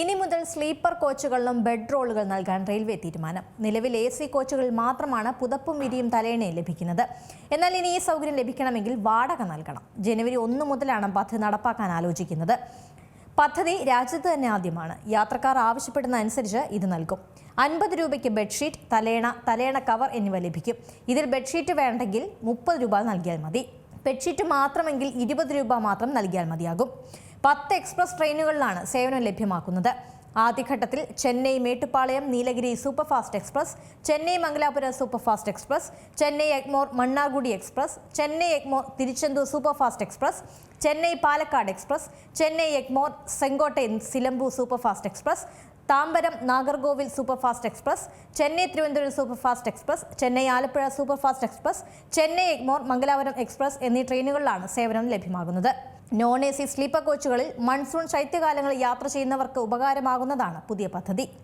ഇനി മുതൽ sleeper കോച്ചുകളിലും bed റോളുകൾ നൽകാൻ റെയിൽവേ തീരുമാനം. നിലവിൽ എ സി കോച്ചുകളിൽ മാത്രമാണ് പുതപ്പും വിരിയും തലേണയും ലഭിക്കുന്നത്. എന്നാൽ ഇനി ഈ സൗകര്യം ലഭിക്കണമെങ്കിൽ വാടക നൽകണം. ജനുവരി ഒന്ന് മുതലാണ് പദ്ധതി നടപ്പാക്കാൻ ആലോചിക്കുന്നത്. പദ്ധതി രാജ്യത്ത് തന്നെ ആദ്യമാണ്. യാത്രക്കാർ ആവശ്യപ്പെടുന്ന അനുസരിച്ച് ഇത് നൽകും. അൻപത് രൂപയ്ക്ക് ബെഡ്ഷീറ്റ് തലേണ തലേണ കവർ എന്നിവ ലഭിക്കും. ഇതിൽ ബെഡ്ഷീറ്റ് വേണ്ടെങ്കിൽ മുപ്പത് രൂപ നൽകിയാൽ മതി. ബെഡ്ഷീറ്റ് മാത്രമെങ്കിൽ ഇരുപത് രൂപ മാത്രം നൽകിയാൽ മതിയാകും. പത്ത് എക്സ്പ്രസ് ട്രെയിനുകളിലാണ് സേവനം ലഭ്യമാക്കുന്നത്. ആദ്യഘട്ടത്തിൽ Chennai Mettupalayam Nilgiri superfast express Chennai Mangalapuram superfast express Chennai Egmore Mannargudi express Chennai Egmore Tiruchendur superfast express Chennai Palakkad express Chennai Egmore Sengottai Silambu superfast express Tambaram Nagercoil superfast express Chennai Thiruvananthapuram superfast express Chennai Alappuzha superfast express Chennai Egmore Mangalapuram express എന്നീ ട്രെയിനുകളിലാണ് സേവനം ലഭ്യമാകുന്നത്. Non A C sleeper കോച്ചുകളിൽ monsoon ശൈത്യകാലങ്ങളിൽ യാത്ര ചെയ്യുന്നവർക്ക് ഉപകാരമാകുന്നതാണ് പുതിയ പദ്ധതി.